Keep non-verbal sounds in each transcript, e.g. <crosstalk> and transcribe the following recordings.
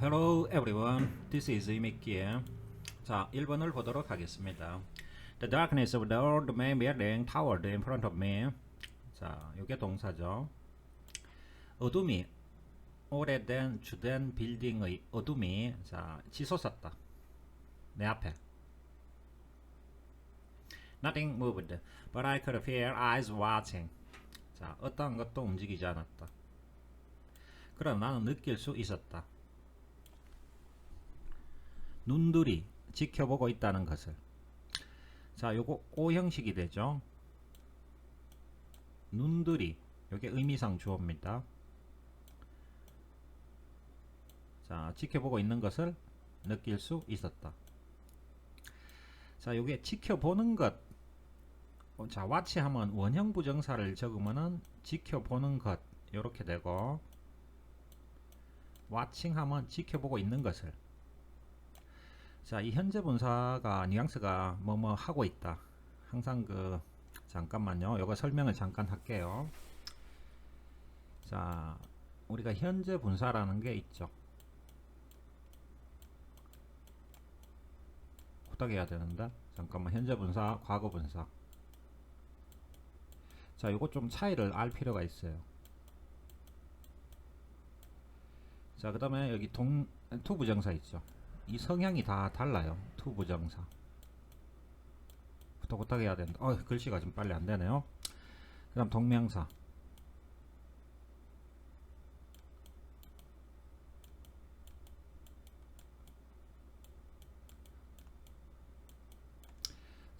Hello everyone, this is 이미키의 자, 1번을 보도록 하겠습니다. The darkness of the old main building towered in front of me. 자, 이게 동사죠. 어둠이 오래된 주된 빌딩의 어둠이 자, 치솟았다. 내 앞에. Nothing moved, but I could feel eyes watching. 자, 어떠한 것도 움직이지 않았다. 그러나 나는 느낄 수 있었다. 눈들이 지켜보고 있다는 것을. 자, 요거 O 형식이 되죠. 눈들이 요게 의미상 주어입니다. 자, 지켜보고 있는 것을 느낄 수 있었다. 자, 요게 지켜보는 것. 어, 자, watch 하면 원형 부정사를 적으면은 지켜보는 것 요렇게 되고 watching 하면 지켜보고 있는 것을 자, 이 현재 분사가 뉘앙스가 뭐뭐 하고 있다. 항상 그 잠깐만요. 이거 설명을 잠깐 할게요. 자, 우리가 현재 분사라는 게 있죠. 후딱 해야 되는데 잠깐만 현재 분사, 과거 분사. 자, 요거 좀 차이를 알 필요가 있어요. 자, 그 다음에 여기 동, 투부정사 있죠. 이 성향이 다 달라요. 투부정사. 후딱후딱 해야 된다. 어, 글씨가 좀 빨리 안 되네요. 그 다음 동명사.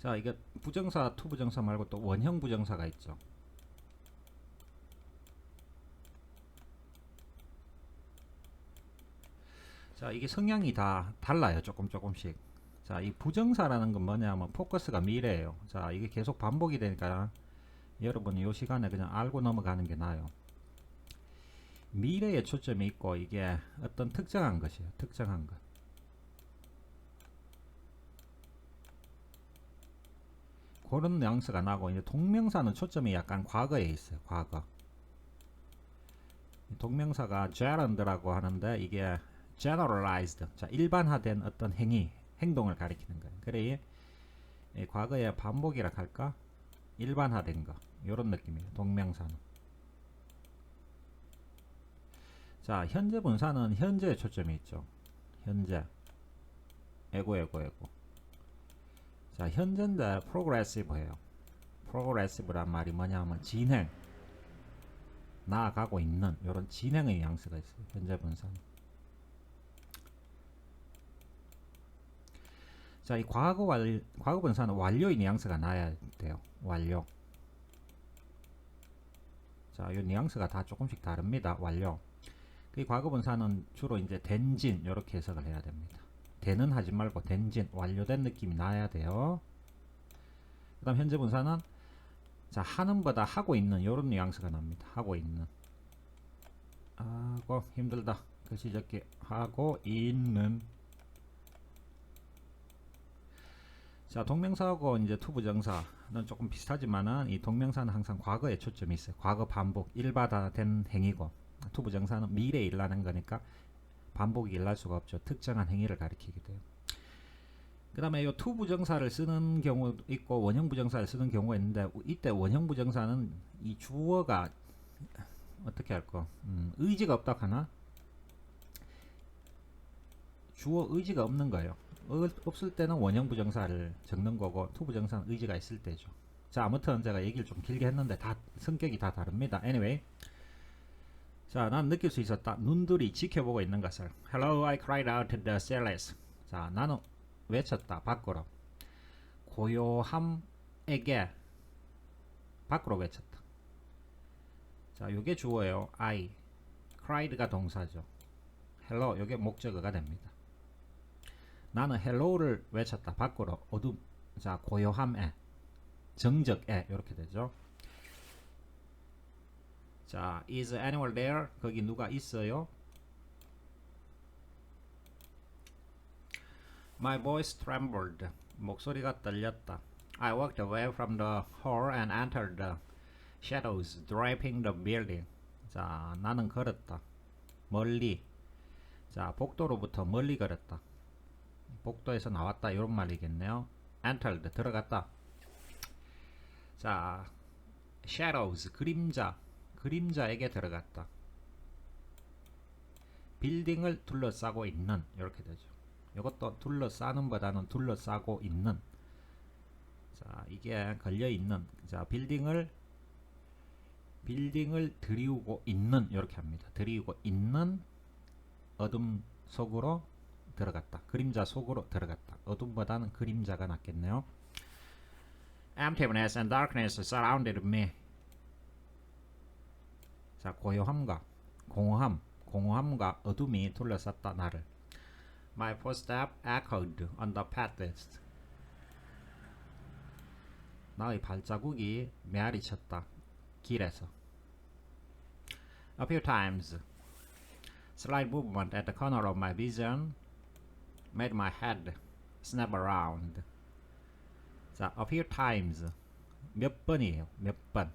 자, 이게 부정사, 투부정사 말고 또 원형 부정사가 있죠. 자, 이게 성향이 다 달라요. 조금 조금씩. 자, 이 부정사라는 건 뭐냐면 포커스가 미래예요. 자, 이게 계속 반복이 되니까 여러분이 이 시간에 그냥 알고 넘어가는 게 나아요. 미래에 초점이 있고 이게 어떤 특정한 것이에요. 특정한 것. 그런 뉘앙스가 나고 이제 동명사는 초점이 약간 과거에 있어요. 과거. 동명사가 gerund라고 하는데 이게 generalized, 자 일반화된 어떤 행위, 행동을 가리키는 거예요. 그래 이 과거의 반복이라 할까? 일반화된 거 이런 느낌이에요. 동명사는. 자 현재 분사는 현재에 초점이 있죠. 현재. 에고 에고 에고. 자 현재인데 progressive예요. progressive란 말이 뭐냐면 진행. 나아가고 있는 이런 진행의 양수가 있어요. 현재 분사는. 자, 이 과거 완 과거 분사는 완료의 뉘앙스가 나야 돼요. 완료. 자, 이 뉘앙스가 다 조금씩 다릅니다. 완료. 그 과거 분사는 주로 이제 된진 이렇게 해석을 해야 됩니다. 되는 하지 말고 된진 완료된 느낌이 나야 돼요. 그다음 현재 분사는 자, 하는보다 하고 있는 이런 뉘앙스가 납니다. 하고 있는. 하고 힘들다. 글씨 적기 하고 있는 자, 동명사하고 이제 투부정사는 조금 비슷하지만은 이 동명사는 항상 과거에 초점이 있어요. 과거 반복, 일반화된 행위고 투부정사는 미래에 일어나는 거니까 반복이 일어날 수가 없죠. 특정한 행위를 가리키게 돼요. 그 다음에 이 투부정사를 쓰는 경우도 있고 원형 부정사를 쓰는 경우가 있는데 이때 원형 부정사는 이 주어가 어떻게 할까? 음, 의지가 없다 하나? 주어 의지가 없는 거예요. 어, 없을 때는 원형 부정사를 적는 거고 투 부정사는 의지가 있을 때죠. 자 아무튼 제가 얘기를 좀 길게 했는데 다 성격이 다 다릅니다. Anyway 자 난 느낄 수 있었다. 눈들이 지켜보고 있는 것을 Hello I cried out the sailors 자 나는 외쳤다 밖으로 고요함에게 밖으로 외쳤다. 자 요게 주어예요. I cried가 동사죠. Hello 요게 목적어가 됩니다. 나는 헬로우를 외쳤다. 밖으로 어둠. 자, 고요함에 정적에 이렇게 되죠. 자, is anyone there? 거기 누가 있어요? My voice trembled. 목소리가 떨렸다. I walked away from the hall and entered the shadows draping the building. 자, 나는 걸었다. 멀리 자, 복도로부터 멀리 걸었다. 복도에서 나왔다. 이런 말이겠네요. entered 들어갔다. 자, shadows 그림자 그림자에게 들어갔다. 빌딩을 둘러싸고 있는 이렇게 되죠. 이것도 둘러싸는 보다는 둘러싸고 있는 자 이게 걸려 있는 자 빌딩을 빌딩을 들이우고 있는 이렇게 합니다. 들이우고 있는 어둠 속으로 들어갔다. 그림자 속으로 들어갔다. 어둠보다는 그림자가 낫겠네요. Emptiness and darkness surrounded me. 자 고요함과 공허함, 공허함과 어둠이 둘러쌌다 나를. My footsteps echoed on the paths. 나의 발자국이 메아리 쳤다. 길에서. A few times, slight movement at the corner of my vision made my head snap around. 자, a few times. 몇 번이에요. 몇 번.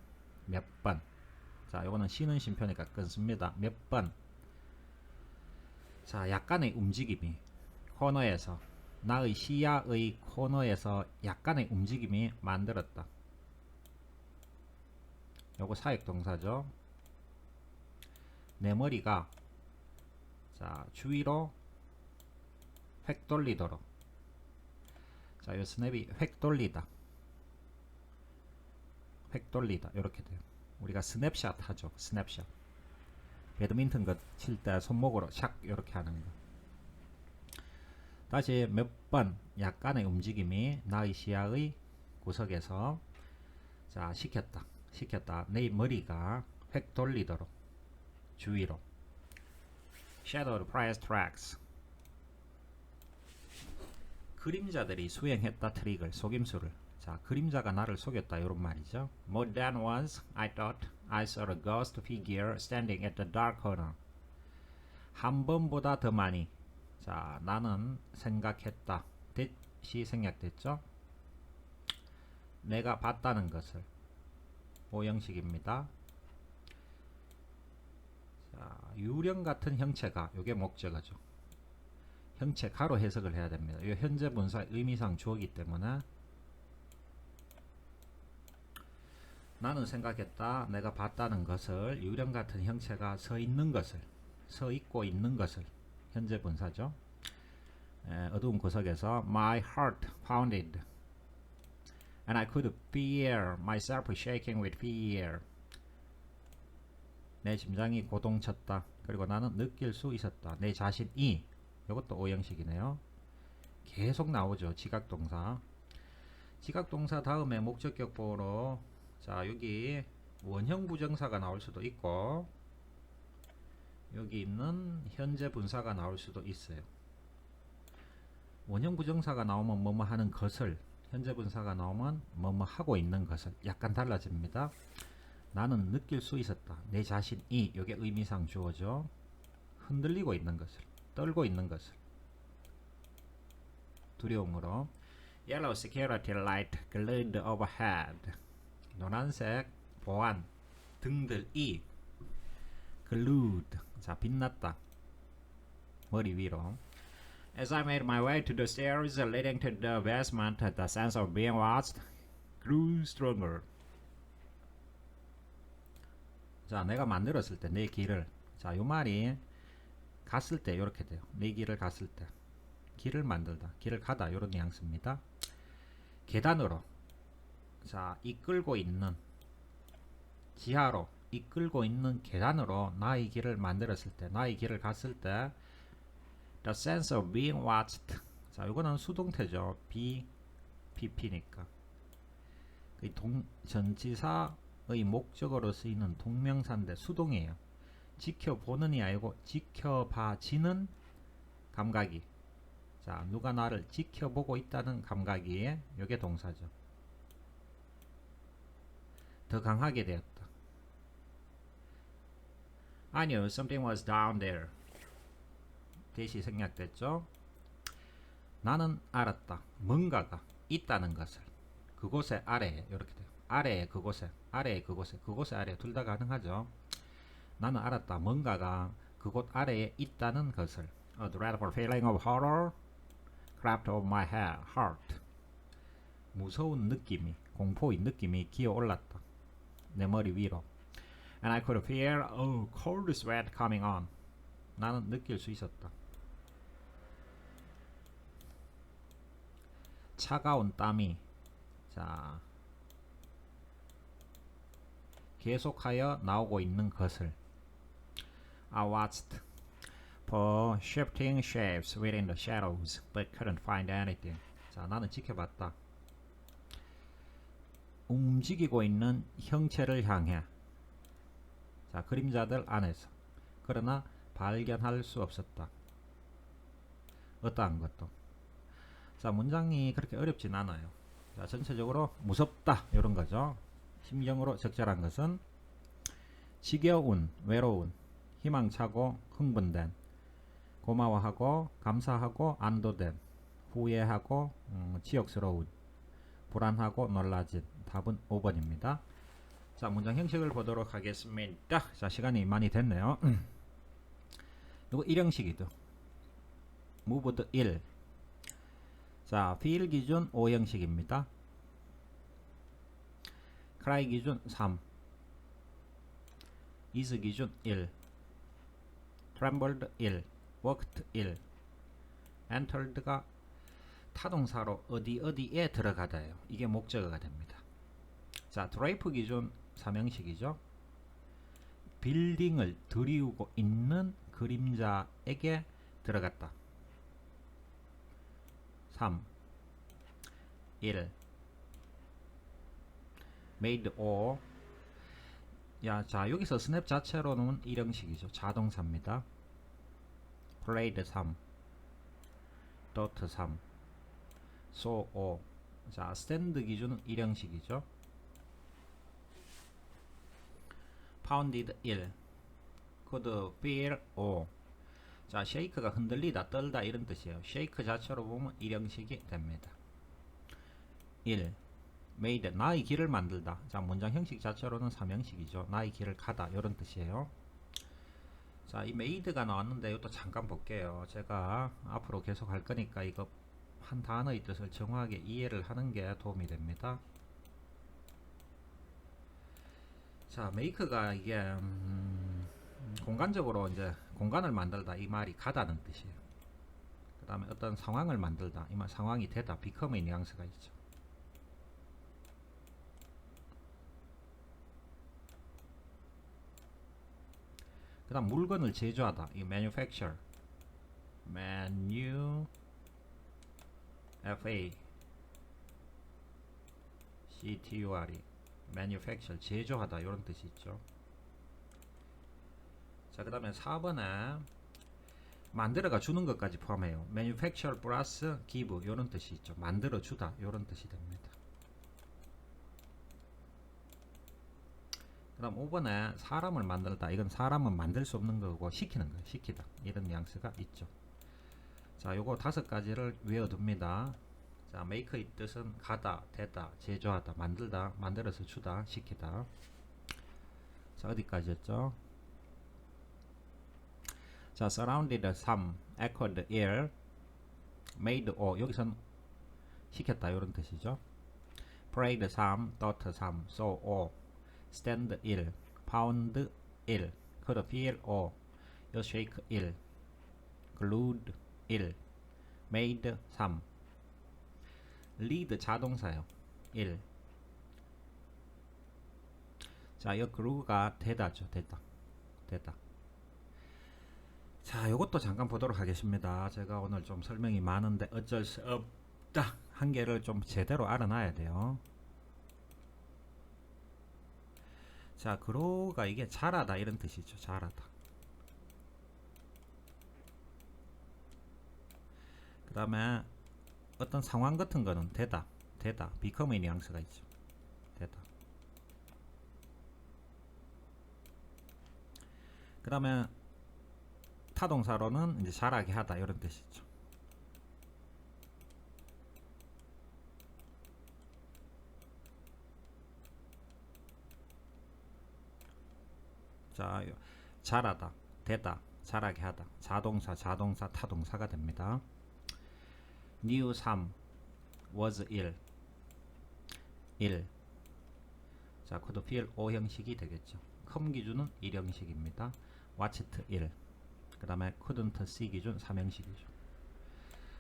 몇 번. 자, 요거는 쉬는 쉼표니까 끊습니다. 몇 번. 자, 약간의 움직임이 코너에서 나의 시야의 코너에서 약간의 움직임이 만들었다. 요거 사역 동사죠. 내 머리가 자, 주위로 획 돌리도록. 자, 요 스냅이 획 돌리다. 획 돌리다. 이렇게 돼요. 우리가 스냅샷 하죠. 스냅샷. 배드민턴 칠때 손목으로 샥 이렇게 하는 거. 다시 몇 번 약간의 움직임이 나의 시야의 구석에서 자 시켰다. 시켰다. 내 머리가 획 돌리도록 주위로. Shadow Price Tracks 그림자들이 수행했다 트릭을 속임수를. 자 그림자가 나를 속였다 이런 말이죠. More than once I thought I saw a ghost figure standing at the dark corner. 한 번보다 더 많이. 자 나는 생각했다. 됐이 생략됐죠? 내가 봤다는 것을. 오형식입니다. 자 유령 같은 형체가 요게 목적어죠 형체 가로 해석을 해야 됩니다. 이 현재 분사 의미상 주어기 때문에 나는 생각했다. 내가 봤다는 것을 유령 같은 형체가 서 있는 것을 서 있고 있는 것을 현재 분사죠. 에, 어두운 구석에서 my heart pounded and I could feel myself shaking with fear. 내 심장이 고동쳤다. 그리고 나는 느낄 수 있었다. 내 자신이 이것도 오형식이네요. 계속 나오죠. 지각동사. 지각동사 다음에 목적격보로 자 여기 원형 부정사가 나올 수도 있고 여기 있는 현재 분사가 나올 수도 있어요. 원형 부정사가 나오면 뭐뭐 하는 것을 현재 분사가 나오면 뭐뭐 하고 있는 것을 약간 달라집니다. 나는 느낄 수 있었다. 내 자신이 이게 의미상 주어져 흔들리고 있는 것을 떨고 있는 것을 두려움으로 Yellow security light glowed overhead 노란색 보안 등들이 glued 자 빛났다 머리 위로 As I made my way to the stairs leading to the basement the sense of being watched grew stronger 자 내가 만들었을 때 내 길을 자 요 말이 갔을 때 이렇게 돼요. 내 길을 갔을 때 길을 만들다, 길을 가다 이런 뉘앙스입니다. 계단으로 자 이끌고 있는 지하로 이끌고 있는 계단으로 나의 길을 만들었을 때, 나의 길을 갔을 때 the sense of being watched 자 이거는 수동태죠. be pp니까 그 동, 전치사의 목적어로 쓰이는 동명사인데 수동이에요. 지켜보는이 아니고 지켜봐지는 감각이. 자 누가 나를 지켜보고 있다는 감각이 이게 동사죠. 더 강하게 되었다. I knew something was down there. 대시 생략됐죠? 나는 알았다. 뭔가가 있다는 것을. 그곳에 아래에 이렇게 돼요. 아래에 그곳에 아래에 그곳에 그곳에 아래 둘다 가능하죠 나는 알았다. 뭔가가 그곳 아래에 있다는 것을. A dreadful feeling of horror crept over my heart. 무서운 느낌이, 공포의 느낌이 기어 올랐다. 내 머리 위로. And I could feel a cold sweat coming on. 나는 느낄 수 있었다. 차가운 땀이 자 계속하여 나오고 있는 것을 I watched for shifting shapes within the shadows but couldn't find anything. 자 나는 지켜봤다. 움직이고 있는 형체를 향해 자 그림자들 안에서 그러나 발견할 수 없었다. 어떠한 것도. 자 문장이 그렇게 어렵진 않아요. 자 전체적으로 무섭다 이런 거죠. 심경으로 적절한 것은 지겨운, 외로운, 희망차고 흥분된, 고마워하고 감사하고 안도된, 후회하고 음, 지역스러운, 불안하고 놀라진 답은 5번입니다. 자 문장 형식을 보도록 하겠습니다. 자 시간이 많이 됐네요. <clears throat> 이거 1형식이죠. moved 1. 자 feel 기준 5형식입니다. cry 기준 3 is 기준 1 trembled 1 worked 1 entered가 타동사로 어디 어디에 들어가다요. 이게 목적어가 됩니다. 자 drape 기준 3형식이죠. 빌딩을 들이우고 있는 그림자에게 들어갔다. 3 1 made or 야, 자 여기서 스냅 자체로는 일형식이죠. 자동사입니다. played 3 dot 3 so 5 자, stand 기준은 일형식이죠. pounded 1 could feel 5 자, shake가 흔들리다, 떨다 이런 뜻이에요. shake 자체로 보면 일형식이 됩니다. 1 made 나의 길을 만들다. 자 문장 형식 자체로는 삼형식이죠. 나의 길을 가다 이런 뜻이에요. 자 이 made가 나왔는데 이것도 잠깐 볼게요. 제가 앞으로 계속 할 거니까 이거 한 단어의 뜻을 정확하게 이해를 하는 게 도움이 됩니다. 자 make가 이게 음, 공간적으로 이제 공간을 만들다 이 말이 가다는 뜻이에요. 그 다음에 어떤 상황을 만들다 이 말 상황이 되다 become의 뉘앙스가 있죠. 그 다음 물건을 제조하다. 이 manufacture. manu f a c t u r e manufacture 제조하다. 이런 뜻이 있죠. 자 그 다음에 4번에 만들어가 주는 것까지 포함해요. manufacture 플러스 give 이런 뜻이 있죠. 만들어 주다. 이런 뜻이 됩니다 그 다음 5번에 사람을 만들다. 이건 사람은 만들 수 없는 거고 시키는 거예요. 시키다. 이런 뉘앙스가 있죠. 자 요거 다섯 가지를 외워둡니다. 자 make의 뜻은 가다 되다 제조하다 만들다 만들어서 주다 시키다. 자 어디까지였죠? 자 surrounded 3 echoed air made o 여기선 시켰다. 이런 뜻이죠. prayed 3 thought 3 so o stand 1, pound 1, could feel 5, shake 1, glued 1, made 3, lead 자동사요 1. 자, 이 glue가 되다죠, 되다, 되다. 자, 이것도 잠깐 보도록 하겠습니다. 제가 오늘 좀 설명이 많은데 어쩔 수 없다. 한 개를 좀 제대로 알아놔야 돼요. 자, 그로가 이게 잘하다 이런 뜻이죠. 잘하다. 그 다음에 어떤 상황 같은 거는 되다, 되다, become의 뉘앙스가 있죠. 되다. 그 다음에 타동사로는 이제 잘하게 하다 이런 뜻이죠. 자, 잘하다, 되다, 자라게 하다. 자동사, 자동사, 타동사가 됩니다. new 3 was 1 1 자, 코드 필 O 형식이 되겠죠. 컴 기준은 1 형식입니다. watched 1. 그 다음에 couldn't see 기준 3 형식이죠.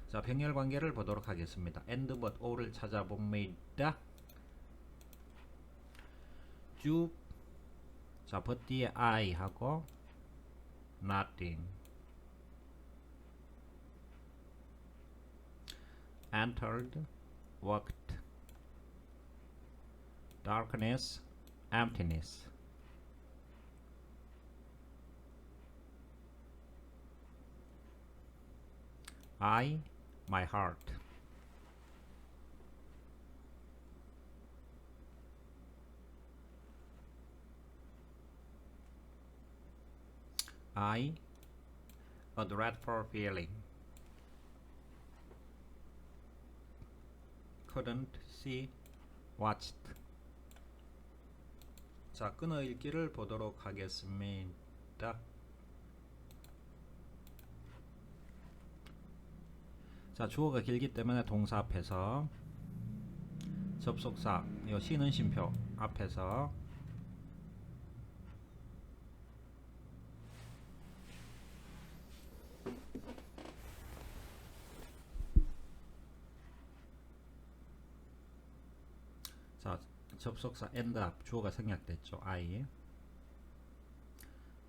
자, 병렬 관계를 보도록 하겠습니다. and but o를 찾아봅니다. 쭉. property I 하고 nothing. Entered, walked. Darkness, emptiness. I, my heart. I, a dreadful feeling. Couldn't see, watched. 자, 끊어 읽기를 보도록 하겠습니다. 자, 주어가 길기 때문에 동사 앞에서 접속사, 요 쉬는 쉼표 앞에서 자, 접속사 and 앞 주어가 생략됐죠. I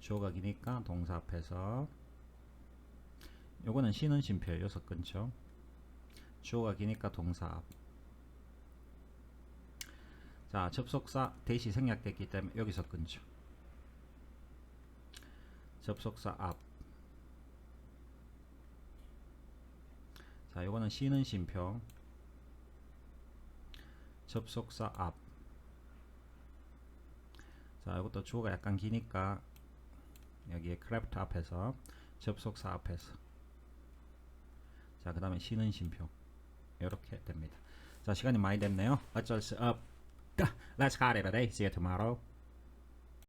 주어가 기니까 동사 앞에서 요거는 쉬는 쉼표 여섯 근처 주어가 기니까 동사 앞. 자, 접속사 대시 생략됐기 때문에 여기서 끊죠. 접속사 앞. 자, 요거는 쉬는 쉼표. 접속사 앞. 자, 이것도 주어가 약간 기니까 여기에 크래프트 앞에서 접속사 앞에서 자, 그 다음에 쉬는 쉼표 이렇게 됩니다. 자, 시간이 많이 됐네요. 어쩔 수 없다. Let's call it a day. See you tomorrow.